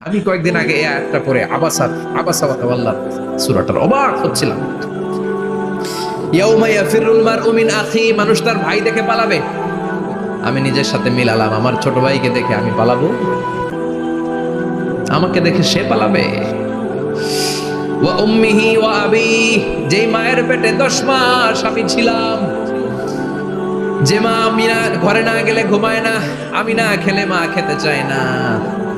আমি কয়েকদিন আগে এই আয়াতটা পড়ে আবাসাত আবাসাবাত আল্লাহ সূরাটার অবাক হচ্ছিলাম। ইয়াউমা ইয়াফিরুল মারউ মিন আখি, মানুষ তার ভাই দেখে পালাবে। আমি নিজের সাথে মিলালাম, আমার ছোট ভাইকে দেখে আমি পালাবো। আমাকে দেখে সে পালাবে। ওয়া উম্মিহি ওয়া আবি, যেই মায়ের পেটে দশ মাস আমি ছিলাম। যে মা আমি না, ঘরে না গেলে ঘুমায় না, আমি না খেলে মা খেতে চায় না।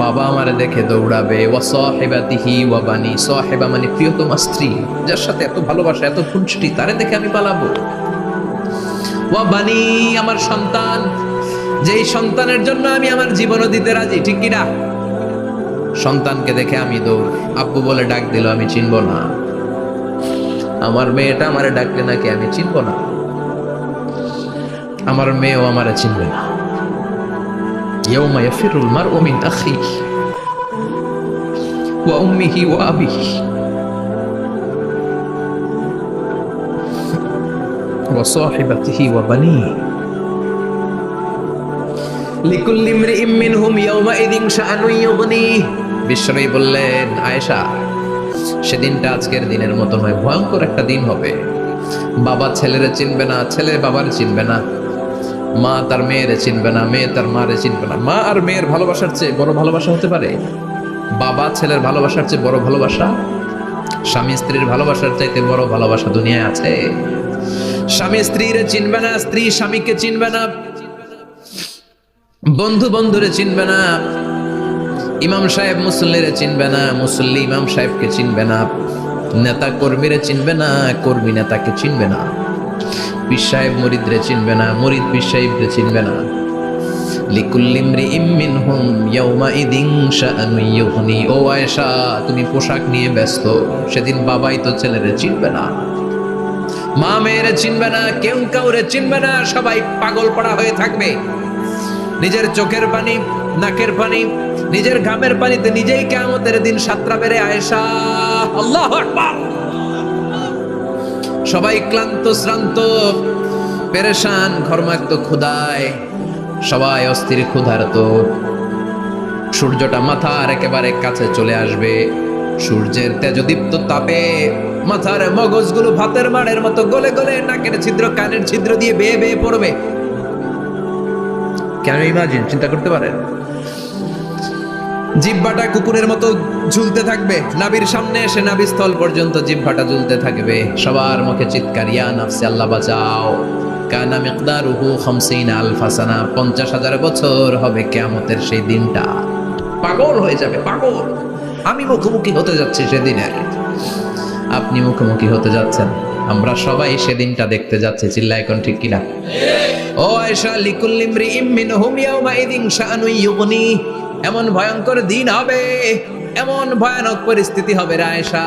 বাবা আমারে দেখে দৌড়াবে ওয়া সাহেবাতিহি ওয়া বানি সাহেবা মানে প্রিয়তমা স্ত্রী যার সাথে এত ভালোবাসা এত খুনসুটি তারে দেখে আমি পালাবো ওয়া বানি আমার সন্তান যেই সন্তানের জন্য আমি আমার জীবনও দিতে রাজি ঠিক কি না সন্তানকে দেখে আমি দৌড় আব্বু বলে ডাক দিল আমি চিনব না আমার মেয়েটা আমারে ডাকলে নাকি আমি চিনব না আমার মেয়েও আমারে চিনবে না يوم يفر المرء من أخيه وأمه وأبيه وصاحبته وبنيه لكل امرئ منهم يومئذ شأن يغنيه মিনহুম বললেন আয়েশা সেদিনটা আজকের দিনের মতো হয়, ভয়ঙ্কর একটা দিন হবে। বাবা ছেলেরে চিনবে না ছেলে বাবার চিনবে না। মা তার মেয়েরে চিনবে না, মেয়ে তার মারে চিনবে না। মা আর মেয়ের ভালোবাসার চেয়ে বড় ভালোবাসা হতে পারে? বাবা ছেলের ভালোবাসার চেয়ে বড় ভালোবাসা? স্বামী স্ত্রীর ভালোবাসার চাইতে বড় ভালোবাসা দুনিয়ায় আছে। স্বামী স্ত্রীরে চিনবে না, স্ত্রী স্বামীকে চিনবে না। বন্ধু বন্ধুরে চিনবে না। ইমাম সাহেব মুসল্লিরে চিনবে না, মুসল্লি ইমাম সাহেবকে চিনবে না। নেতা কর্মীরে চিনবে না, কর্মী নেতাকে চিনবে না। পীর সাহেব মরিদরে চিনবে না, মরিদ পীর সাহেবরে চিনবে না। লিকুল্লিমরি ইম্মিন হুম ইয়াউমা ইদিন শাআনু ইউগনি। ও আয়েশা, তুমি পোশাক নিয়ে ব্যস্ত। সেদিন বাবাই তো ছেলেরে চিনবে না। মা মেয়েরে চিনবে না, কেউ কাউরে চিনবে না, সবাই পাগল পড়া হয়ে থাকবে। নিজের চোখের পানি, নাকের পানি, নিজের ঘামের পানিতে নিজেই কেমতের দিন সাতরা বেড়ে আয়েশা। আল্লাহ সবাই ক্লান্ত, শ্রান্ত, পেরেশান ঘর্মাক্ত ক্ষুধায়। সবাই অস্থির ক্ষুধার্ত। সূর্যটা মাথার একেবারে কাছে চলে আসবে। সূর্যের তেজদীপ্ত তাপে মাথার মগজগুলো ভাতের মাড়ের মতো গলে গলে নাকের ছিদ্র, কানের ছিদ্র দিয়ে বেয়ে বেয়ে পড়বে। কেন ইমাজিন চিন্তা করতে পারেন? জিব্বাটা কুকুরের মতো ঝুলতে থাকবে। নাবির সামনে এসে নাবিস্থল পর্যন্ত জিব্বাটা ঝুলতে থাকবে। সবার মুখে চিৎকার, ইয়া নাফসি, আল্লাহ বাঁচাও। কানা মিকদারুহু খামসিনা আলফা সানা পঞ্চাশ হাজার বছর হবে কেয়ামতের সেই দিনটা। পাগল হয়ে যাবে, পাগল। আমি মুখোমুখি হতে যাচ্ছি সেদিনের। আপনি মুখোমুখি হতে যাচ্ছেন। আমরা সবাই সেদিনটা দেখতে যাচ্ছি চিল্লা এখন ঠিক কিনা? ও আয়েশা লিকুল্লিমরি ইমিনহুম ইয়াউমা ইদিন শাআনু ইউগনি। এমন ভয়ঙ্কর দিন হবে, এমন ভয়ানক পরিস্থিতি হবে রে আয়েশা।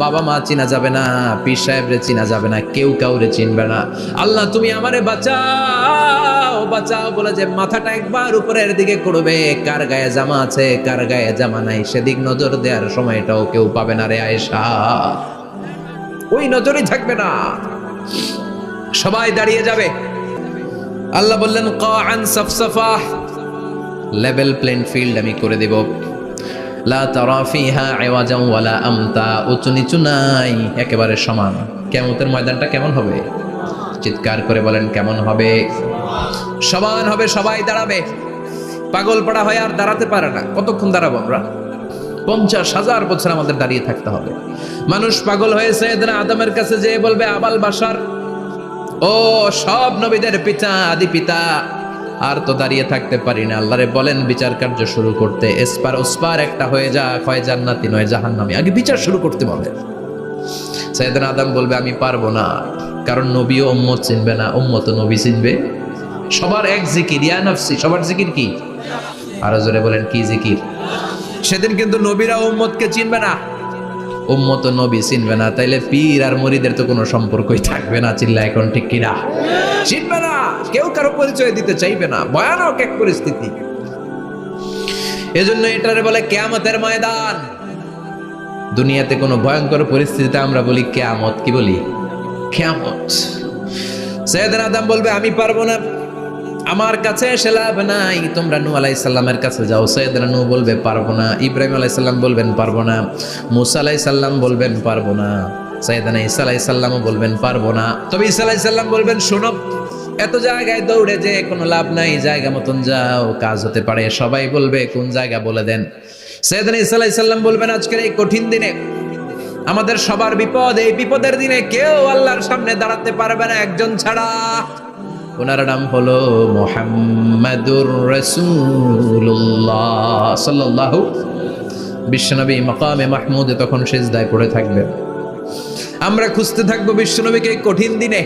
বাবা মা চিনা যাবে না, পীর সাহেবরে চিনা যাবে না, কেউ কাউরে চিনবে না। আল্লাহ, তুমি আমারে বাঁচাও বাঁচাও বলে যে মাথাটা একবার উপরের দিকে করবে। কার গায়ে জামা আছে, কার গায়ে জামা নাই, সেদিক নজর দেওয়ার সময়টাও কেউ পাবে না রে আয়েশা। ওই নজরই থাকবে না। সবাই দাঁড়িয়ে যাবে। আল্লাহ বললেন কান সাফসাফা। লেভেল প্লেন ফিল্ড আমি করে দেব। লা তারা ফিহা ওয়ালা আমতা উঁচু নিচু নাই, একেবারে সমান। কেমতের ময়দানটা কেমন হবে? চিৎকার করে বলেন, কেমন হবে? সমান হবে, সবাই দাঁড়াবে। পাগল পড়া হয় আর দাঁড়াতে পারে না। কতক্ষণ দাঁড়াবো আমরা? পঞ্চাশ হাজার বছর আমাদের দাঁড়িয়ে থাকতে হবে। মানুষ পাগল হয়েছে এদের আদমের কাছে যেয়ে বলবে, আবাল বাসার। ও সব নবীদের পিতা, আদি পিতা আর তো দাঁড়িয়ে থাকতে পারি না। আল্লাহরে বলেন, বিচার কার্য শুরু করতে। এসপার ওসপার একটা হয়ে যা হয় জান্নাতি নয় জাহান্নামি। আগে বিচার শুরু করতে বলে সাইয়েদনা আদম বলবে, আমি পারব না। কারণ নবীও উম্মত চিনবে না। উম্মত নবী চিনবে। সবার এক জিকির। ইয়া নফসি, সবার জিকির কি? আরও জোরে বলেন, কি জিকির? সেদিন কিন্তু নবীরা উম্মতকে চিনবে না। উম্মত নবী চিনবে না। তাইলে পীর আর মরিদের তো কোনো সম্পর্কই থাকবে না চিল্লা এখন ঠিক কিনা? চিনবে না। কেউ কারও পরিচয় দিতে চাইবে না। ভয়ানক এক পরিস্থিতি। এজন্য এটারে বলে কেয়ামতের ময়দান। দুনিয়াতে কোনো ভয়ঙ্কর পরিস্থিতিতে আমরা বলি কেয়ামত, কি বলি? কেয়ামত। সৈয়দ আদম বলবে, আমি পারব না। আমার কাছে এসে লাভ নাই। তোমরা নূ আলাইসাল্লামের কাছে যাও। সৈয়দনা নূ বলবে, পারব না। ইব্রাহিম আলাইসাল্লাম বলবেন, পারব না। মুসা আলাইসাল্লাম বলবেন, পারব না। সৈয়দনা ঈসা আলাইসাল্লামও বলবেন, পারব না। তবে ঈসা আলাইসাল্লাম বলবেন, শোনো। এত জায়গায় দৌড়ে যে কোনো লাভ নাই, জায়গা মতন যাও, কাজ হতে পারে। সবাই বলবে, কোন জায়গা বলে দেন। সৈয়দনা ঈসা আলাইসাল্লাম বলবেন, আজকের এই কঠিন দিনে আমাদের সবার বিপদ, এই বিপদের দিনে কেউ আল্লাহর সামনে দাঁড়াতে পারবে না একজন ছাড়া। ওনার নাম হলো মোহাম্মদুর রসুল্লাহ সাল্লাহ বিশ্বনবী মকামে মাহমুদে তখন সেজদায় পড়ে থাকবে। আমরা খুঁজতে থাকব বিশ্বনবীকে কঠিন দিনে।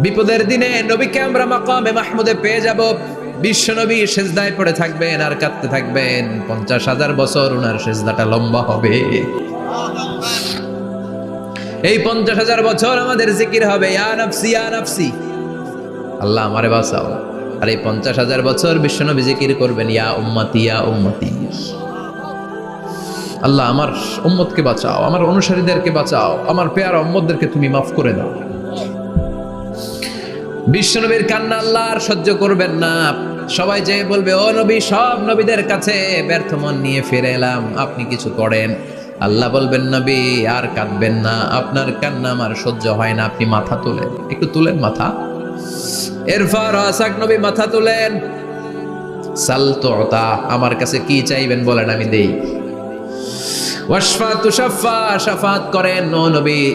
বিপদের দিনে নবীকে আমরা মাকামে মাহমুদে পেয়ে যাব। বিশ্বনবী সেজদায় পড়ে থাকবেন আর কাঁদতে থাকবেন। পঞ্চাশ হাজার বছর ওনার সেজদাটা লম্বা হবে। এই পঞ্চাশ হাজার বছর আমাদের জিকির হবে। আল্লাহ আমারে বাঁচাও। আর এই পঞ্চাশ হাজার বছর বিশ্বনবী জিকির করবেন। ইয়া উম্মতি ইয়া উম্মতি। আল্লাহ আমার উম্মতকে বাঁচাও, আমার অনুসারীদেরকে বাঁচাও, আমার পেয়ার উম্মতদেরকে তুমি মাফ করে দাও। বিশ্বনবীর কান্না আল্লাহ আর সহ্য করবেন না। সবাই যে বলবে, ও নবী, সব নবীদের কাছে ব্যর্থ মন নিয়ে ফিরে এলাম, আপনি কিছু করেন? আল্লাহ বলবেন, নবী, আর কাঁদবেন না, আপনার কান্না আমার সহ্য হয় না, আপনি মাথা তোলেন। একটু তুলেন মাথা। এরফার আসাক নবী মাথা তুলেন। সালতোতা আমার কাছে কি চাইবেন বলেন আমি দেই। ওয়াশফা তুষাফা শাফাত করেন, ও নবী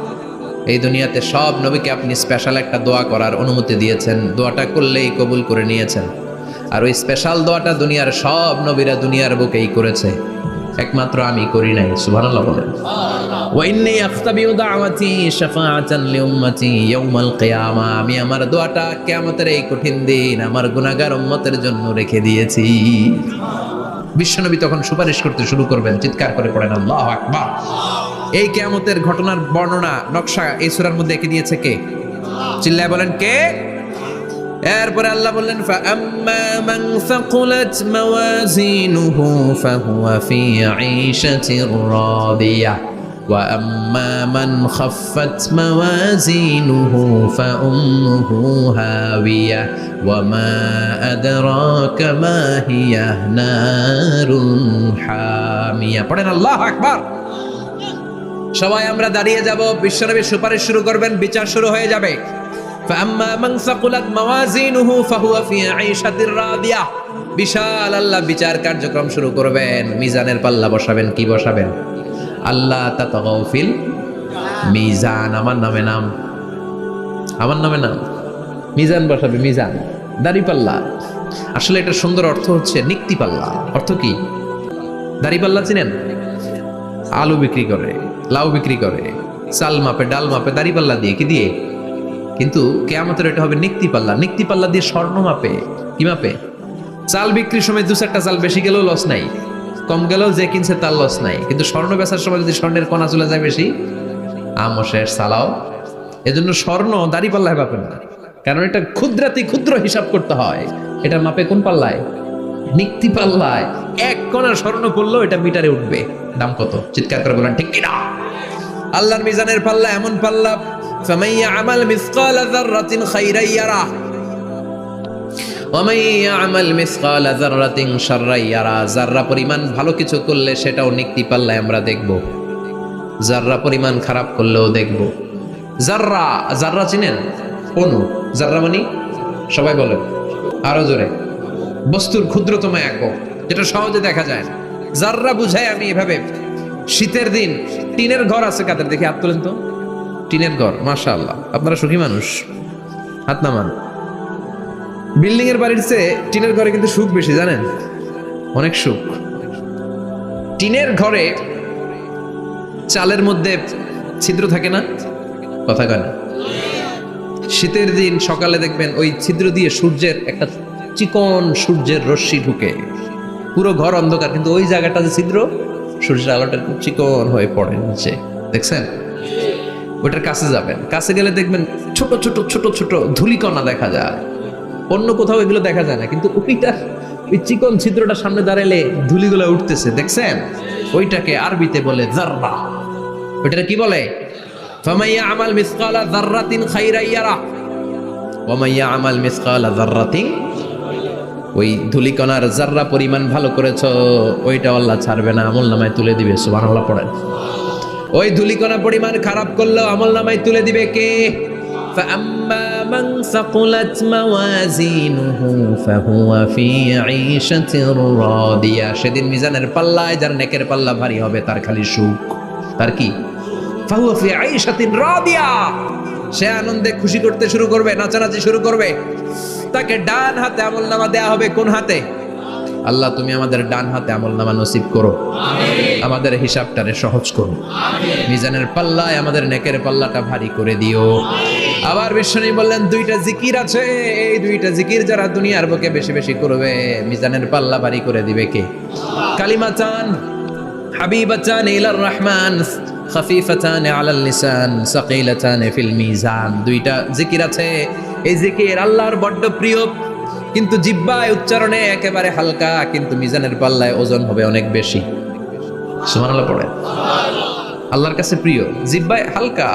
এই দুনিয়াতে সব নবীকে আপনি স্পেশাল একটা দোয়া করার অনুমতি দিয়েছেন। দোয়াটা করলেই কবুল করে নিয়েছেন। আর ওই স্পেশাল দোয়াটা দুনিয়ার সব নবীরা দুনিয়ার বুকেই করেছে। একমাত্র আমি করি নাই, সুবহানাল্লাহ বলেন। ওয়াইন্নি আখতাবিউ দাওয়াতি শাফাআতান লিউম্মতি ইয়াউমাল কিয়ামা। আমি আমার দোয়াটা কিয়ামতের এই কঠিন দিন আমার গুনাহগার উম্মতের জন্য রেখে দিয়েছি। বিশ্বনবী তখন সুপারিশ করতে শুরু করবেন, চিৎকার করে পড়েন, আল্লাহু আকবার। এই কিয়ামতের ঘটনার বর্ণনা নকশা এই সূরার মধ্যে এঁকে দিয়েছে কে চিল্লায় বলেন কে এরপরে আল্লাহ বললেন فَأَمَّا مَنْ ثَقُلَتْ مَوَازِينُهُ فَهُوَ فِي عِيشَةٍ رَاضِيَةٍ وَأَمَّا مَنْ خَفَّتْ مَوَازِينُهُ فَأُمُّهُ هَاوِيَةٌ وَمَا أَدْرَاكَ مَا هِيَ نَارٌ حَامِيَةٌ পড়েন আল্লাহ আকবার সবাই আমরা দাঁড়িয়ে যাব, বিশ্বনবী সুপারিশ শুরু করবেন, বিচার শুরু হয়ে যাবে। বিশাল আল্লাহ বিচার কার্যক্রম শুরু করবেন, মিজানের পাল্লা বসাবেন, কি বসাবেন? আল্লাহ তাতগৌফিল মিজান, আমার নামে নাম। আমার নামে নাম। মিজান বসাবে, মিজান। দাড়িপাল্লা আসলে এটা সুন্দর অর্থ হচ্ছে নিক্তি পাল্লা। অর্থ কি? দাড়িপাল্লা চিনেন? আলু বিক্রি করে। লাউ বিক্রি করে, চাল মাপে, ডাল মাপে, দাড়ি পাল্লা দিয়ে কি দিয়ে? কিন্তু কেয়ামতের এটা হবে নিক্তি পাল্লা। নিক্তি পাল্লা দিয়ে স্বর্ণ মাপে। কি মাপে? চাল বিক্রির সময় দু চারটা চাল বেশি গেলেও লস নাই। কম গেলেও যে কিনছে তার লস নাই। কিন্তু স্বর্ণ বেচার সময় যদি স্বর্ণের কণা চলে যায় বেশি, আমও শেষ, চালাও। এজন্য স্বর্ণ দাড়ি পাল্লায় মাপে না। কারণ এটা ক্ষুদ্রাতি ক্ষুদ্র হিসাব করতে হয়। এটা মাপে কোন পাল্লায়? নিক্তি পাল্লায় এক কণা স্বর্ণ করলেও এটা মিটারে উঠবে। দাম কত? চিৎকার করে বলেন, ঠিক কিনা? আল্লাহর মিজানের পাল্লা এমন পাল্লা ফামাইয়া আমাল মিসকাল যাররাতিন খাইরা ইয়ারা। যার্রা পরিমাণ ভালো কিছু করলে সেটাও নিক্তি পাল্লায় আমরা দেখব। যার্রা পরিমাণ খারাপ করলেও দেখব। যার্রা যার্রা চিনেন? অনু। যার্রা মানে? সবাই বলেন। আরও জোরে। বস্তুর ক্ষুদ্রতম একক যেটা সহজে দেখা যায় না। জাররা বুঝায়, আমি এভাবে, শীতের দিন, টিনের ঘর আছে কাদের দেখে হাত তোলেন তো? টিনের ঘর মাশা আল্লাহ আপনারা সুখী মানুষ, হাত নামান। বিল্ডিং এর বাড়ির চেয়ে টিনের ঘরে কিন্তু সুখ বেশি, জানেন? অনেক সুখ। টিনের ঘরে চালের মধ্যে ছিদ্র থাকে না? কথা কয় না। শীতের দিন সকালে দেখবেন ওই ছিদ্র দিয়ে সূর্যের একটা চিকন সূর্যের রশ্মি ঢুকে। পুরো ঘর অন্ধকার, কিন্তু ওই জায়গাটা যে ছিদ্র, সূর্যের আলোটা খুব চিকন হয়ে পড়ে নিচে। দেখছেন? ওটার কাছে যাবেন। কাছে গেলে দেখবেন ছোট ছোট ছোট ছোট ধুলিকণা দেখা যায়। অন্য কোথাও এগুলো দেখা যায় না, কিন্তু ওইটা, ওই চিকন ছিদ্রটা সামনে দাঁড়ালে ধুলিগুলো উঠতেছে। দেখছেন? ওইটাকে আরবিতে বলে জাররা। ওইটা কি বলে? ফামাইয়া আমাল মিসকালা যাররাতিন খাইরা ইয়ারা ওমাইয়া আমাল মিসকালা যাররাতিন ওই ধুলিকণার জাররা পরিমাণ ভালো করেছো ওইটা আল্লাহ ছাড়বে না আমল নামায় তুলে দিবে সুবহানাল্লাহ পড়েন ওই ধুলিকণা পরিমাণ খারাপ করলেও আমল নামায় তুলে দিবে কে فأما من ثقلت موازينه فهو في عيشة راضية সেদিন মিজানের পাল্লায় যার নেকের পাল্লা ভারী হবে তার খালি সুখ তার কি ফাহু ফি আইশাতিন রাদিয়া সে আনন্দে খুশি করতে শুরু করবে নাচানাচি শুরু করবে তাকে ডান হাতে আমল নামা দেয়া হবে কোন হাতে? আল্লাহ তুমি আমাদের ডান হাতে আমল নামা নসিব করো। আমাদের হিসাবটারে সহজ করো। মিজানের পাল্লায় আমাদের নেকের পাল্লাটা ভারী করে দিও। আবার বিশ্বনী বললেন দুইটা জিকির আছে। এই দুইটা জিকির যারা দুনিয়ার বুকে বেশি বেশি করবে মিজানের পাল্লা ভারী করে দিবে কে? কালিমা চান হাবিবাচান ইলার রহমান। খাফিফাতান আলাল লিসান সাকিলাতান ফিল মিজান। দুইটা জিকির আছে। এই জিকির আল্লাহর বড্ড প্রিয়, কিন্তু জিব্বায় উচ্চারণে একেবারে হালকা, কিন্তু মিজানের পাল্লায় ওজন হবে অনেক বেশি। সুবহানাল্লাহ পড়ে আল্লাহর কাছে প্রিয়, জিব্বায় হালকা,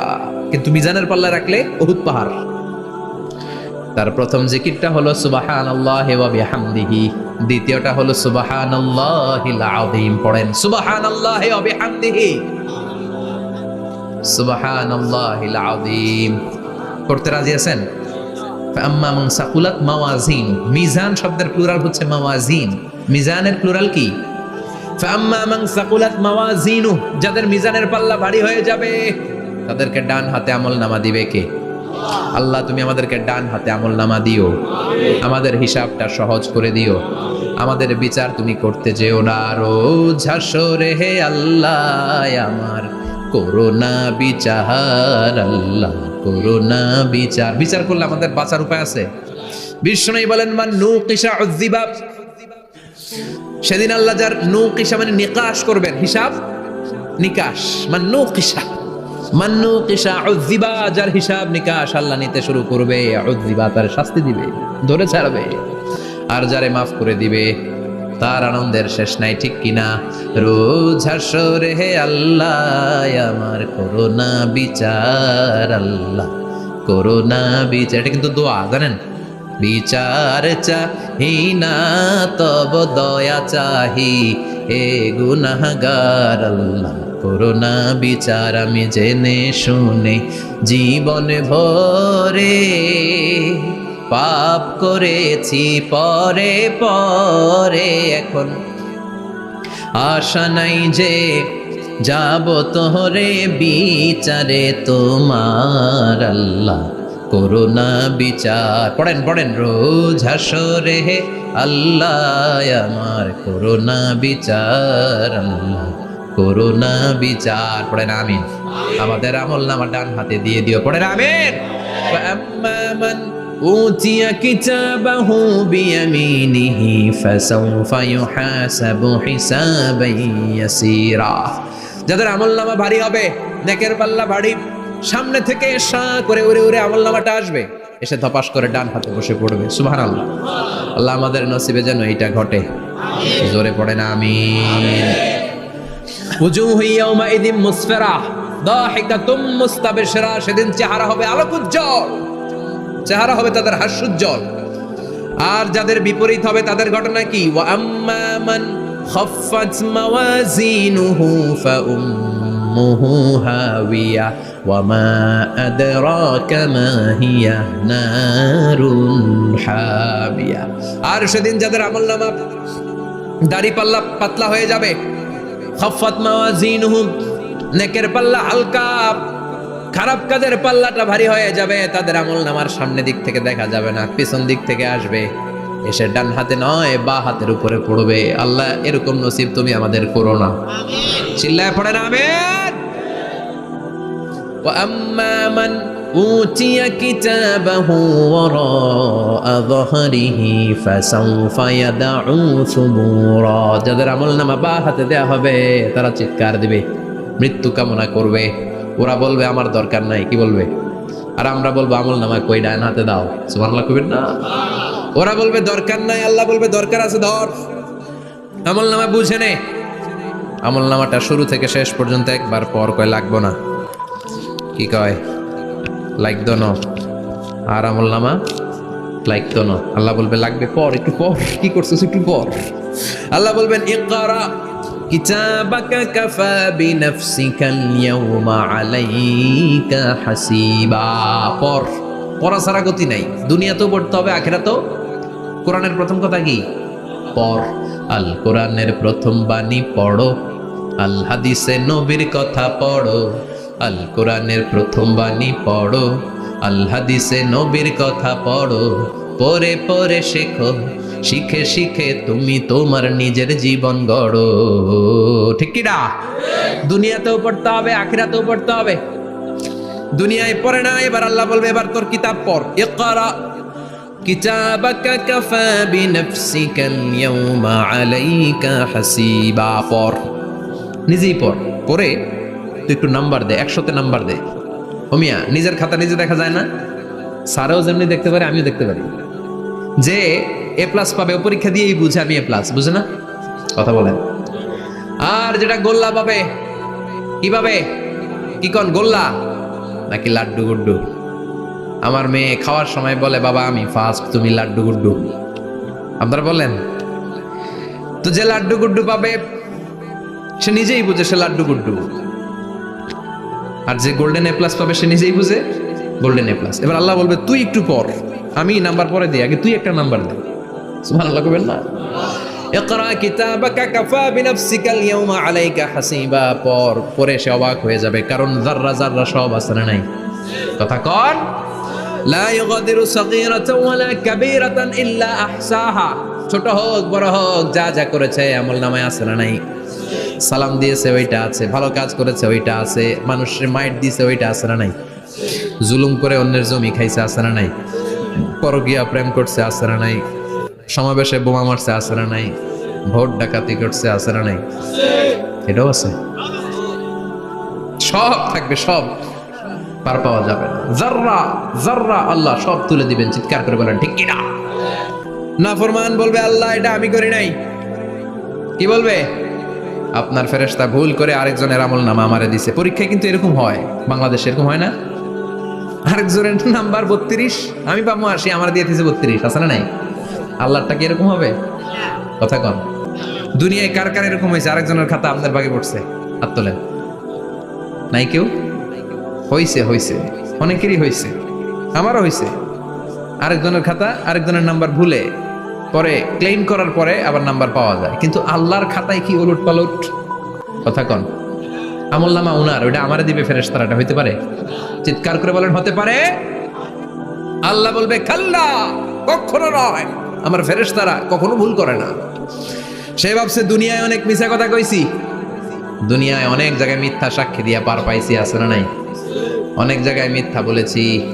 কিন্তু মিজানের পাল্লায় রাখলে বহুত পাহাড়। তার প্রথম জিকিরটা হলো সুবাহান আল্লাহ বিহামদিহি। দ্বিতীয়টা হলো সুবাহান আল্লাহিল আযীম। পড়েন সুবাহান আল্লাহ বিহামদিহি। সুবাহান আযীম। করতে রাজি আছেন? আম্মা মান সাকুলাত মাওয়াজিন মিজান শব্দের প্লুরাল হচ্ছে মাওয়াজিন মিজানের প্লুরাল কি? ফাম্মা মান সাকুলাত মাওয়াজিনু যাদের মিজানের পাল্লা ভারী হয়ে যাবে, তাদেরকে ডান হাতে আমল নামা দিবে কে? আল্লাহ, তুমি আমাদেরকে ডান হাতে আমল নামা দিও। আমাদের হিসাবটা সহজ করে দিও। আমাদের বিচার তুমি করতে যেও না। রোজ হাসরে হে আল্লাহ, আমার করোনা বিচার, আল্লাহ করোনা বিচার। বিচার করলে আমাদের বাঁচার উপায় আছে? বিষ্ণু বলেন, মান নু কিসা সেদিন আল্লাহ যার নু কিসা মানে নিকাশ করবেন। হিসাব? নিকাশ। মান নু কিসা মান্নু কিসা উজ্জিবা যার হিসাব নিকাশ আল্লাহ নিতে শুরু করবে উজ্জিবা তার শাস্তি দিবে, ধরে ছাড়বে। আর যারে মাফ করে দিবে তার আনন্দের শেষ নাই ঠিক কিনা? রোজ হাসরে হে আল্লাহ, আমার করোনা বিচার আল্লাহ, করোনা বিচার। এটা কিন্তু দোয়া, জানেন? বিচার চাহি না তব দয়া চাহি, এ গুনাহগার আল্লাহ। করোনা বিচার আমি জেনে শুনে জীবন ভরে পাপ করেছি পরে পরে এখন। আশা নাই যে যাব তোরে বিচারে তোমার আল্লাহ। করুণা বিচার। পড়েন পড়েন, রোজ হাসরে আল্লাহ, আমার করুণা বিচার আল্লাহ। করুণা বিচার। পড়েন, আমিন। আমাদের আমল নামা ডান হাতে দিয়ে দিও। পড়েন, আমিন। أوتي كتابه بيمينه فسوف يحاسب حسابا يسيرا যাদের আমল নামা ভারী হবে নেকের পাল্লা ভারী সামনে থেকে সা করে উড়ে উড়ে আমল নামাটা আসবে এসে ধপাস করে ডান হাতে বসে পড়বে সুবহান আল্লাহ আল্লাহ আমাদের নসিবে যেন এইটা ঘটে জোরে পড়ে না আমিন উজুহু ইয়াউমাইদিন মুসফিরা দাহিকাতুম মুস্তাবশিরা সেদিন চেহারা হবে আলোকোজ্জ্বল চেহারা হবে তাদের হাস্যোজ্জ্বল। আর যাদের বিপরীত হবে তাদের ঘটনা কি? ওয়া আম্মা মান খাফফাত মাওয়াজিনুহু ফাউম্মুহু হাওিয়া ওয়া মা আদরাকা মা হিয়া নারুন হাবিয়া। আর সেদিন যাদের আমলনামা দাড়ি পাল্লা পাতলা হয়ে যাবে খফাত মাওয়াজিনহুম নেকের পাল্লা হালকা খারাপ কাজের পাল্লাটা ভারী হয়ে যাবে তাদের আমল নামার সামনে দিক থেকে দেখা যাবে না পিছন দিক থেকে আসবে এসে ডান হাতে নয় বা হাতের উপরে পড়বে আল্লাহ এরকম নসিব তুমি আমাদের করো না চিল্লায় পড়ে না আমেন وأما من أوتي كتابه وراء ظهره فسوف يدعو ثبورا যাদের আমল নামা বা হাতে দেয়া হবে তারা চিৎকার দিবে মৃত্যু কামনা করবে ওরা বলবে, আমার দরকার নাই। কি বলবে? আর আমরা বলব, আমল নামা কই ডান হাতে দাও। সুবহানাল্লাহ কইবেন না? ওরা বলবে, দরকার নাই। আল্লাহ বলবে, দরকার আছে, ধর। আমল নামা বুঝে নে। আমল নামাটা শুরু থেকে শেষ পর্যন্ত একবার পর কয়, লাগবো না। কি কয়? দো ন। আর আমল নামা লাইক তো ন। আল্লাহ বলবে, লাগবে পর, একটু পর। কি করছিস? একটু পর। আল্লাহ বলবেন, ইকরা কিতাবাকা কাফা বিনাফসিকাল ইয়াউমা আলাইকা হাসিবা। পর, পড়া ছাড়া গতি নাই। দুনিয়াতেও পড়তে হবে, আখেরাতেও? কোরআনের প্রথম কথা কি? পর। আল কোরআনের প্রথম বাণী পড়ো। আল হাদিসে নবীর কথা পড়ো। আল কোরআনের প্রথম বাণী পড়ো। আল হাদিসে নবীর কথা পড়ো। পরে পরে শেখো। শিখে শিখে তুমি তোমার নিজের জীবন গড়ো। ঠিক কি না দুনিয়াতেও পড়তে হবে, আখিরাতেও পড়তে হবে। দুনিয়ায় পড়ে না, এবার আল্লাহ বলবে, এবার তোর কিতাব পড়। ইকরা, কিতাবাকা কাফা বিনাফসিকা আল-ইয়াওমা আলাইকা হাসিবা। পড়। নিজেই পড়। পড়ে, তুই একটু নাম্বার দে, একশোতে নাম্বার দে। হোমিয়া নিজের খাতা নিজে দেখা যায় না? স্যারেও যেমনি দেখতে পারে, আমিও দেখতে পারি। যে এ প্লাস পাবে, ও পরীক্ষা দিয়েই বুঝে আমি এ প্লাস বুঝে না? কথা বলেন। আর যেটা গোল্লা পাবে, কি পাবে? কি কন, গোল্লা? নাকি লাড্ডু গুড্ডু? আমার মেয়ে খাওয়ার সময় বলে, বাবা, আমি ফার্স্ট তুমি লাড্ডু গুড্ডু। আপনারা বলেন তো যে লাড্ডু গুড্ডু পাবে, সে নিজেই বুঝে সে লাড্ডু গুড্ডু। আর যে গোল্ডেন এ প্লাস পাবে, সে নিজেই বুঝে গোল্ডেন এ প্লাস এবার আল্লাহ বলবে, তুই একটু পর আমি নাম্বার পরে দিই, আগে তুই একটা নাম্বার দে। সুবহানাল্লাহ কবেন না? ইকরা কিতাবাকা কাফা বিনাফসিকা আল-ইয়াওমা আলাইকা হাসিবা। পর, পরে সে অবাক হয়ে যাবে, কারণ যাররা যাররা সব না নাই। কথা কন। লা ইউগাদিরু সাগীরাতান ওয়ালা কাবীরাতান ইল্লা আহসাহা। ছোট হোক, বড় হোক, যা যা করেছে, আমল নামায় আছে না নাই। সালাম দিয়েছে, ওইটা আছে। ভালো কাজ করেছে, ওইটা আছে। মানুষের মাইট দিয়েছে, ওইটা আছে না নাই। জুলুম করে অন্যের জমি খাইছে, আছে না নাই। পরকিয়া প্রেম করছে না নাই। সমাবেশে বোমা মারছে আছে নাই। ভোট ডাকাতি করছে আছে নাই। এটাও আছে। সব থাকবে, সব। পার পাওয়া যাবে জাররা জাররা আল্লাহ সব তুলে দিবেন, চিৎকার করে বলেন, ঠিক কিনা না ফরমান বলবে, আল্লাহ, এটা আমি করি নাই। কি বলবে? আপনার ফেরেশতা ভুল করে আরেকজনের আমল নামা আমারে দিছে। পরীক্ষায় কিন্তু এরকম হয়। বাংলাদেশে এরকম হয় না? আরেকজনের নাম্বার বত্রিশ, আমি পাবো আসি আমার দিয়ে দিয়েছে বত্রিশ, আছে না নাই? আল্লাহরটা কি এরকম হবে? কথা কন। দুনিয়ায় কার কার এরকম হয়েছে? আরেকজনের খাতা আপনার বাগে পড়ছে। হাত তোলেন। নাই কেউ? হইছে হইছে। অনেকেরই হয়েছে আমারও হয়েছে আরেকজনের খাতা, আরেকজনের নাম্বার ভুলে পরে ক্লেম করার পরে আবার নাম্বার পাওয়া যায়। কিন্তু আল্লাহর খাতায় কি উলট পালট? কথা কন। আমল নামা উনার, ওইটা আমারে দিবে ফেরেস তারাটা হইতে পারে? চিৎকার করে বলেন, হতে পারে? আল্লাহ বলবে, খাল্লা, কখনো নয়। আমার ফেরেস তারা কখনো ভুল করে না। সে ভাবছে, দুনিয়ায় অনেক মিছা কথা কইছি। দুনিয়ায় অনেক জায়গায় মিথ্যা সাক্ষী দিয়া পার পাইছি, আছে না নাই? অনেক জায়গায় মিথ্যা বলেছি,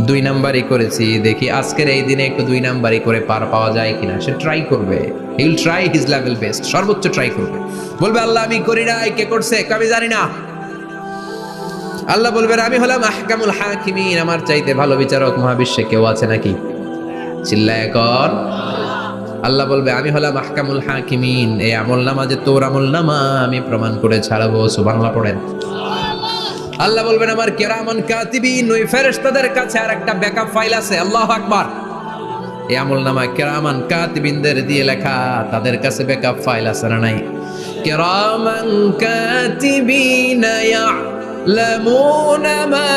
দুই নাম্বারই করেছি। দেখি, আজকের এই দিনে একটু দুই নাম্বারই করে পার পাওয়া যায় কিনা? সে ট্রাই করবে। He will try his level best সর্বোচ্চ ট্রাই করবে। বলবে, আল্লাহ, আমি করি না কে করছে? আমি জানি না। আল্লাহ বলবেন আমি হলাম আহকামুল হাকিমিন। আমার চাইতে ভালো বিচারক মহাবিশ্বে কেউ আছে নাকি? চিল্লায় কর। আল্লাহ বলবে, আমি হলাম আহকামুল হাকিমিন। এই আমল নামা যে তোর আমল নামা, আমি প্রমাণ করে ছাড়াবো। সুবহানাল্লাহ, পড়েন। আল্লাহ বলবেন, আমার কেরামান কাতিবিন, ওই ফেরেশতাদের কাছে আর একটা ব্যাকআপ ফাইল আছে। আল্লাহু আকবার। এই আমল নামা কেরামান কাতিবিনদের দিয়ে লেখা, তাদের কাছে ব্যাকআপ ফাইল আছে না নাই? কেরামান কাতিবিন ইয়ালামুনা মা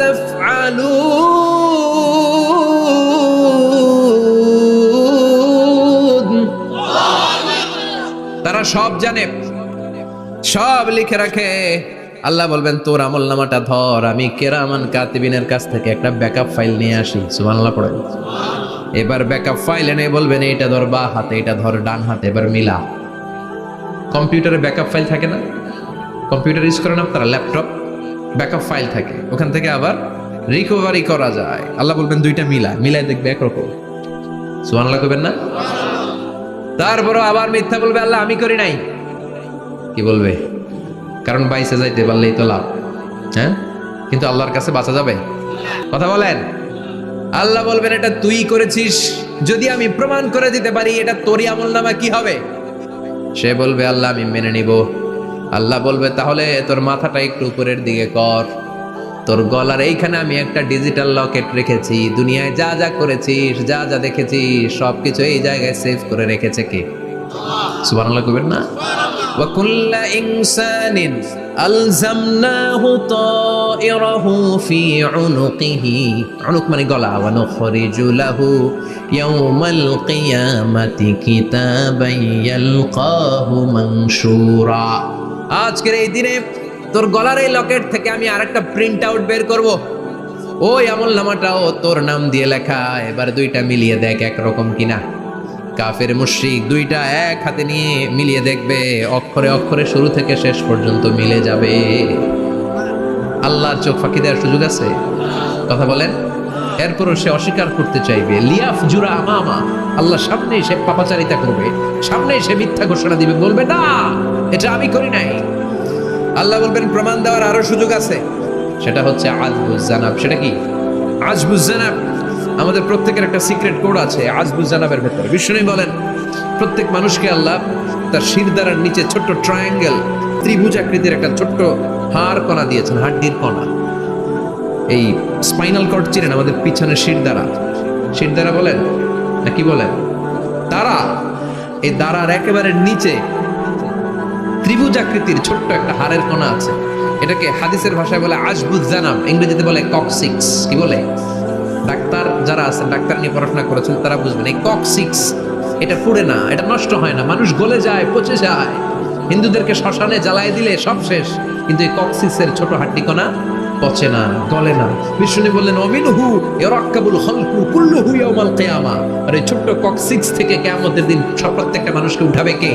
তাফআলুন তারা সব জানে, সব লিখে রাখে। আল্লাহ বলবেন, তোর আমল নামাটা ধর, আমি কেরামান কাতিবিনের কাছ থেকে একটা ব্যাকআপ ফাইল নিয়ে আসি। সুবহানাল্লাহ পড়ে এবার ব্যাকআপ ফাইল এনে বলবেন এটা ধর বা হাতে এটা ধর ডান হাতে। এবার মিলা। কম্পিউটারে ব্যাকআপ ফাইল থাকে না? কম্পিউটার ইউজ করেন আপনারা ল্যাপটপ, ব্যাকআপ ফাইল থাকে। ওখান থেকে আবার রিকভারি করা যায়। আল্লাহ বলবেন দুইটা মিলা, মিলাই দেখবে একরকম। সুবহানাল্লাহ কইবেন না? তারপরও আবার মিথ্যা বলবে, আল্লাহ আমি করি নাই। কি বলবে? কারণ বাইসে যাইতে পারলেই তো লাভ। হ্যাঁ? কিন্তু আল্লাহর কাছে বাঁচা যাবে? কথা বলেন? আল্লাহ বলবেন, এটা তুই করেছিস। যদি আমি প্রমাণ করে দিতে পারি, এটা তোরই আমল নামা কি হবে? সে বলবে, আল্লাহ, আমি মেনে নিব। আল্লাহ বলবে, তাহলে তোর মাথাটা একটু উপরের দিকে কর। তোর গলার এইখানে আমি একটা ডিজিটাল লকেট রেখেছি। দুনিয়ায় যা যা করেছিস, যা যা দেখেছিস, সবকিছু এই জায়গায় সেভ করে রেখেছে কে? সুবহানাল্লাহ করবেন না? وكل إنسان ألزمناه طائره في عنقه عنق মানে গলা ونخرج له يوم القيامة كتابا يلقاه منشورا আজকের এই দিনে তোর গলার এই লকেট থেকে আমি আরেকটা প্রিন্ট আউট বের করব ওই আমল নামাটাও তোর নাম দিয়ে লেখা এবার দুইটা মিলিয়ে দেখ একরকম কিনা কাফের মুশরিক দুইটা এক হাতে নিয়ে মিলিয়ে দেখবে, অক্ষরে অক্ষরে শুরু থেকে শেষ পর্যন্ত মিলে যাবে। আল্লাহর চোখ ফাঁকি দেওয়ার সুযোগ আছে? কথা বলেন। এরপরও সে অস্বীকার করতে চাইবে, লিয়াফ জুরা আমামা। আল্লাহ সামনেই সে পাপাচারিতা করবে, সামনেই সে মিথ্যা ঘোষণা দিবে, বলবে, না, এটা আমি করি নাই। আল্লাহ বলবেন, প্রমাণ দেওয়ার আরও সুযোগ আছে। সেটা হচ্ছে আজবুজ জানাব। সেটা কি? আজবুজ জানাব। আমাদের প্রত্যেকের একটা সিক্রেট কোড আছে আজবুজ জানাবের ভেতরে। বিষ্ণু বলেন, প্রত্যেক মানুষকে আল্লাহ তার শিরদারার নিচে ছোট্ট ট্রায়াঙ্গেল ত্রিভুজ আকৃতির একটা ছোট্ট হাড় কণা দিয়েছেন হাড্ডির কণা। এই স্পাইনাল কর্ড চিনেন আমাদের পিছনে শিরদারা শিরদারা বলেন, না কি বলেন? তারা এই দাঁড়ার একেবারে নিচে ত্রিভুজ আকৃতির ছোট্ট একটা হাড়ের কণা আছে। এটাকে হাদিসের ভাষায় বলে আজবুজ জানাম, ইংরেজিতে বলে ককসিক্স কি বলে? যারা আছেন, ডাক্তার নিয়ে পড়াশোনা করেছেন, তারা বুঝবেন, এই ককসিক্স এটা পুড়ে না, এটা নষ্ট হয় না, মানুষ গলে যায়, পচে যায়। হিন্দুদেরকে শ্মশানে জ্বালায় দিলে সব শেষ, কিন্তু এই ককসিক্সের ছোট হাড্ডি কণা পচে না, গলে না। বিষ্ণু বললেন, অমিনহু ইয়ারাক্কাবুল খালকু, কুল্লুহু ইয়াউমাল কিয়ামা। আর এই ছোট্ট ককসিক্স থেকে কিয়ামতের দিন সব প্রত্যেকটা মানুষকে উঠাবে কে?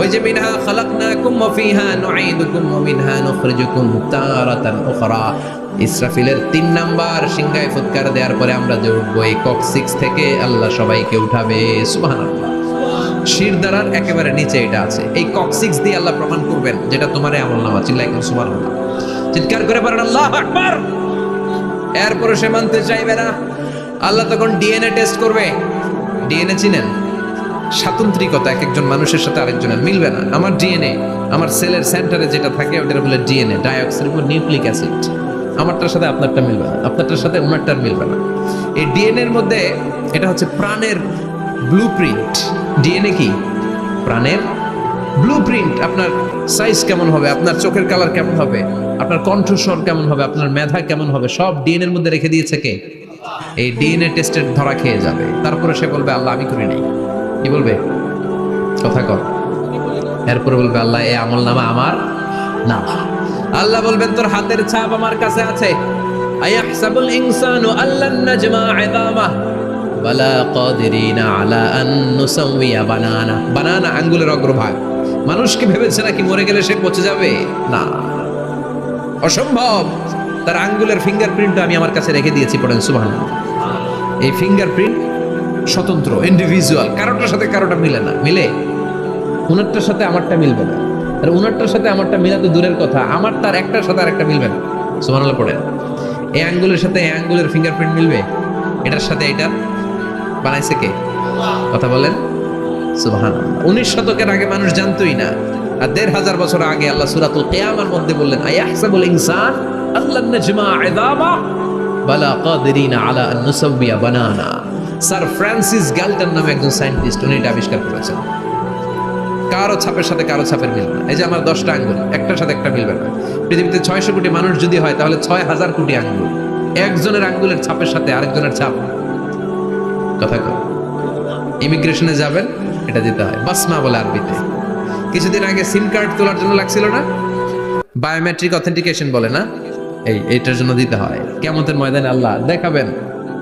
ওই যে, মিনহা খালাকনাকুম ওয়া ফিহা নুঈদুকুম ওয়া মিনহা নুখরিজুকুম তারাতান উখরা। ইসরাফিলের তিন নাম্বার সিংহায় ফুৎকার দেওয়ার পরে আমরা যে উঠবো এই কক সিক্স থেকে। আল্লাহ সবাইকে উঠাবে। সুবহানাল্লাহ। শিরদারার একেবারে নিচে এটা আছে। এই কক্সিক্স দিয়ে আল্লাহ প্রমাণ করবেন যেটা তোমার আমল নামা। চিল্লাই কোন সুবহানাল্লাহ। চিৎকার করে পারেন, আল্লাহ আকবার! এরপরে সে মানতে চাইবে না। আল্লাহ তখন ডিএনএ টেস্ট করবে। ডিএনএ চিনেন? স্বাতন্ত্রিকতা, এক একজন মানুষের সাথে আরেকজনের মিলবে না। আমার ডিএনএ, আমার সেলের সেন্টারে যেটা থাকে ওটা বলে ডিএনএ ডাইঅক্সিরিবো নিউক্লিক অ্যাসিড। আমারটার সাথে আপনারটা মিলবে না, আপনারটার সাথে ওনারটার মিলবে না। এই ডিএনএ এর মধ্যে এটা হচ্ছে প্রাণের ব্লু প্রিন্ট ডিএনএ কি? প্রাণের ব্লু প্রিন্ট আপনার সাইজ কেমন হবে? আপনার চোখের কালার কেমন হবে? আপনার কণ্ঠস্বর কেমন হবে? আপনার মেধা কেমন হবে? সব ডিএনএর মধ্যে রেখে দিয়েছে কে? এই ডিএনএ টেস্টের ধরা খেয়ে যাবে। তারপরে সে বলবে, আল্লাহ, আমি করি নাই। কি বলবে? কথা কর এরপরে বলবে, আল্লাহ, এ আমল নামা আমার না আল্লাহ বলবেন, তোর হাতের ছাপ আমার কাছে আছে। আয়াহসাবুল ইনসানু আল্লান নাজমা ইদামা বালা কাদিরিনা আলা আন নুসাউইয়া বানানা। বানানা আঙ্গুলের অগ্রভাগ। মানুষ কি ভেবেছে নাকি মরে গেলে সে পচে যাবে? না। অসম্ভব। তার আঙ্গুলের ফিঙ্গারপ্রিন্ট আমি আমার কাছে রেখে দিয়েছি, পড়েন, সুবহানাল্লাহ। এই ফিঙ্গারপ্রিন্ট স্বতন্ত্র ইন্ডিভিজুয়াল কারোটার সাথে কারোটা মিলে না। মিলে? উনারটার সাথে আমারটা মিলবে না। আর উনারটার সাথে আমারটা মিলা তো দূরের কথা। আমার তার একটার সাথে আরেকটা মিলবে না। সুবহানাল্লাহ পড়েন। এই আঙ্গুলের সাথে এই আঙ্গুলের ফিঙ্গারপ্রিন্ট মিলবে? এটার সাথে এটা? বানাইছে কে? কথা বলেন। সুবহান উনিশ শতকের আগে মানুষ জানতোই না। আর দেড় হাজার বছর আগে আল্লাহ সুরাতুল কেয়ামার মধ্যে বললেন, আয়াহসাবুল ইনসান আল্লাহ নাজমা ইদামা বালা কাদিরিনা আলা আন বানানা। স্যার ফ্রান্সিস গ্যালটন নামে একজন সায়েন্টিস্ট, উনি এটা আবিষ্কার করেছেন। কারও ছাপের সাথে কারও ছাপের মিলবে না। এই যে আমার দশটা আঙ্গুল, একটার সাথে একটা মিলবে না। পৃথিবীতে ছয়শো কোটি মানুষ যদি হয়, তাহলে ছয় হাজার কোটি আঙ্গুল। একজনের আঙ্গুলের ছাপের সাথে আরেকজনের ছাপ। কথা কর ইমিগ্রেশনে যাবেন, এটা দিতে হয়। বাসমা বলে আরবিতে। কিছুদিন আগে সিম কার্ড তোলার জন্য লাগছিল না? বায়োমেট্রিক অথেন্টিকেশন বলে না? এই, এইটার জন্য দিতে হয়। কেমতের ময়দানে আল্লাহ দেখাবেন,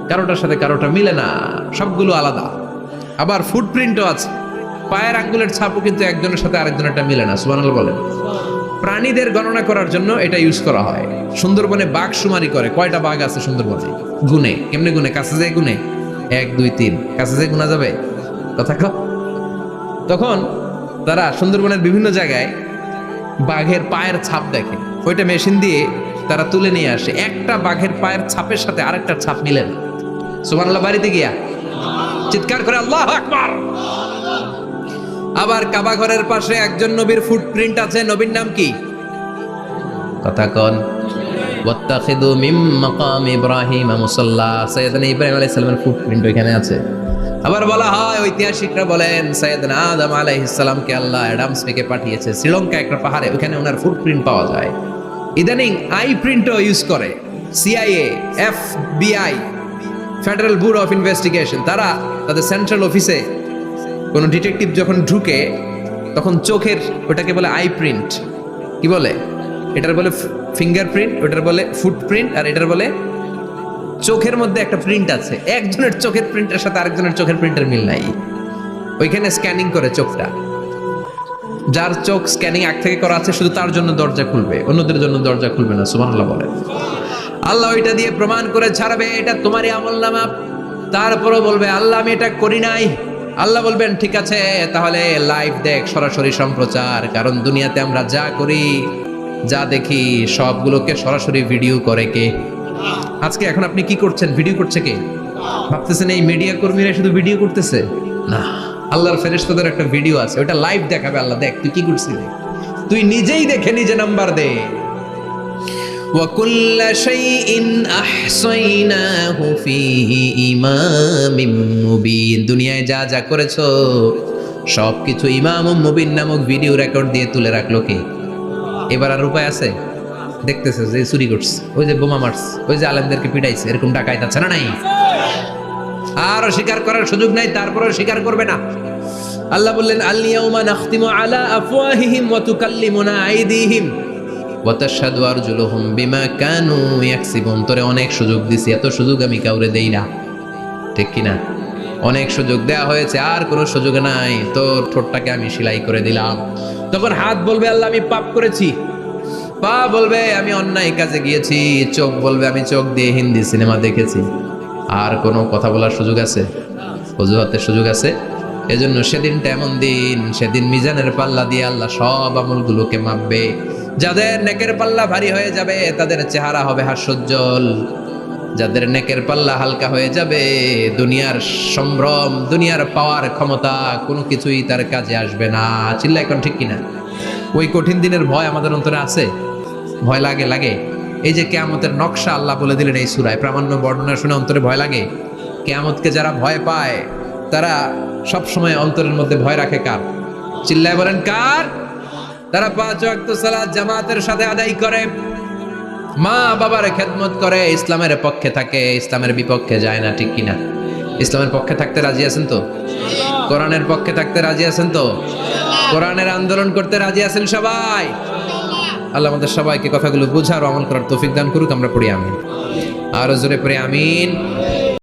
কারোটার সাথে কারোটা মিলে না। সবগুলো আলাদা। আবার ফুটপ্রিন্টও আছে। পায়ের আঙ্গুলের ছাপও কিন্তু একজনের সাথে আরেকজনেরটা মিলে না, সুবহানাল্লাহ বলেন। প্রাণীদের গণনা করার জন্য এটা ইউজ করা হয়। সুন্দরবনে বাঘ সুমারি করে, কয়টা বাঘ আছে সুন্দরবনে? গুনে কেমনে গুনে কাছে যায় গুনে এক, দুই, তিন। কাছে যায় গুনা যাবে? কথা তখন তারা সুন্দরবনের বিভিন্ন জায়গায় বাঘের পায়ের ছাপ দেখে। ওইটা মেশিন দিয়ে তারা তুলে নিয়ে আসে। একটা বাঘের পায়ের ছাপের সাথে আরেকটা ছাপ মিলে না। বাড়িতে গিয়া চিৎকার করে, আল্লাহ আকবার! আবার কাবা ঘরের পাশে একজন নবীর ফুটপ্রিন্ট আছে নবীর নাম কি? কথা কন। ওয়াত্তাখিদু মিম মাকাম ইব্রাহিম মুসাল্লা। সাইয়েদনা ইব্রাহিম আলাইহিস সালামের ফুটপ্রিন্ট ওইখানে আছে। আবার বলা হয় ঐতিহাসিকরা বলেন সাইয়েদনা আদম আলাইহিস সালামকে আল্লাহ অ্যাডামস থেকে পাঠিয়েছে। শ্রীলঙ্কা একটা পাহাড়ে ওখানে ওনার ফুটপ্রিন্ট পাওয়া যায়। ইদানিং আই প্রিন্টও ইউজ করে। CIA FBI federal bureau of investigation তারা তাদের সেন্ট্রাল অফিসে কোনো ডিটেকটিভ যখন ঢুকে, তখন চোখের ওটাকে বলে আই প্রিন্ট কি বলে? এটার বলে ফিঙ্গার প্রিন্ট ওটার বলে ফুটপ্রিন্ট আর এটার বলে চোখের মধ্যে একটা প্রিন্ট আছে। একজনের চোখের প্রিন্টের সাথে আরেকজনের চোখের প্রিন্টের মিল নাই। ওইখানে স্ক্যানিং করে চোখটা। যার চোখ স্ক্যানিং এক থেকে করা আছে, শুধু তার জন্য দরজা খুলবে। অন্যদের জন্য দরজা খুলবে না, সুবহানাল্লাহ বলে। আল্লাহ ওইটা দিয়ে প্রমাণ করে ছাড়বে, এটা তোমারই আমল নামা তারপরও বলবে, আল্লাহ আমি এটা করি নাই। আল্লাহ বলবেন, ঠিক আছে, তাহলে লাইভ দেখ, সরাসরি সম্প্রচার। কারণ দুনিয়াতে আমরা যা করি, যা দেখি, সবগুলোকে সরাসরি ভিডিও করে কে? আজকে এখন আপনি কি করছেন? ভিডিও করছে কে? ভাবতেছেন এই মিডিয়া কর্মীরা শুধু ভিডিও করতেছে? না, আল্লাহর ফেরেশতাদের একটা ভিডিও আছে, ওটা লাইভ দেখাবে আল্লাহ। দেখ, তুই কি করছিলি? তুই নিজেই দেখে নিজে নাম্বার দে। وكل شيء أحصيناه في إمام مبين দুনিয়ায় যা যা করেছো সব কিছু ইমাম মুবিন নামক ভিডিও রেকর্ড দিয়ে তুলে রাখলো কে এবার আর উপায় আছে দেখতেছে যে চুরি করছে ওই যে বোমা মারছে ওই যে আলেমদেরকে পিটাইছে এরকম ডাকাইত আছে না নাই আর স্বীকার করার সুযোগ নাই তারপরেও স্বীকার করবে না আল্লাহ বললেন আল্লিয়াউমা নাখতিমু আলা আফওয়াহিহিম ওয়া তুকাল্লিমুনা আইদিহিম ওয়া তাশহাদু আরজুলুহুম বিমা কানু ইয়াকসিবুন। তোরে অনেক সুযোগ দিছি, এত সুযোগ আমি কাউরে দেই না। ঠিক কি না? অনেক সুযোগ দেয়া হয়েছে, আর কোনো সুযোগ নাই। তোর ঠোঁটটাকে আমি সেলাই করে দিলাম। তখন হাত বলবে, আল্লাহ, আমি পাপ করেছি। পা বলবে, আমি অন্যায় কাজে গিয়েছি। চোখ বলবে, আমি চোখ দিয়ে হিন্দি সিনেমা দেখেছি। আর কোনো কথা বলার সুযোগ আছে? অজুহাতের সুযোগ আছে? এজন্য সেদিনটা এমন দিন, সেদিন মিজানের পাল্লা দিয়ে আল্লাহ সব আমলগুলোকে মাপবে। যাদের নেকের পাল্লা ভারী হয়ে যাবে, তাদের চেহারা হবে হাস্যোজ্জ্বল। যাদের নেকের পাল্লা হালকা হয়ে যাবে, দুনিয়ার সম্ভ্রম, দুনিয়ার পাওয়ার ক্ষমতা কোনো কিছুই তার কাজে আসবে না। চিল্লা এখন ঠিক কিনা? ওই কঠিন দিনের ভয় আমাদের অন্তরে আছে? ভয় লাগে লাগে। এই যে কেয়ামতের নকশা আল্লাহ বলে দিলেন এই সুরায়, প্রামাণ্য বর্ণনা শুনে অন্তরে ভয় লাগে। কেয়ামতকে যারা ভয় পায়, তারা সব সময় অন্তরের মধ্যে ভয় রাখে কার? চিল্লায় বলেন, কার? তারা পাঁচ ওয়াক্ত সালাত জামাতের সাথে আদায় করে। মা বাবার খেদমত করে, ইসলামের পক্ষে থাকে, ইসলামের বিপক্ষে যায় না, ঠিক কিনা? ইসলামের পক্ষে থাকতে রাজি আছেন তো? কোরআনের পক্ষে থাকতে রাজি আছেন তো? কোরআনের আন্দোলন করতে রাজি আছেন সবাই? আল্লাহ আমাদের সবাইকে কথাগুলো বোঝার আমল করার তৌফিক দান করুক, আমরা পড়ি আমিন। আর জোরে পড়ে, আমিন।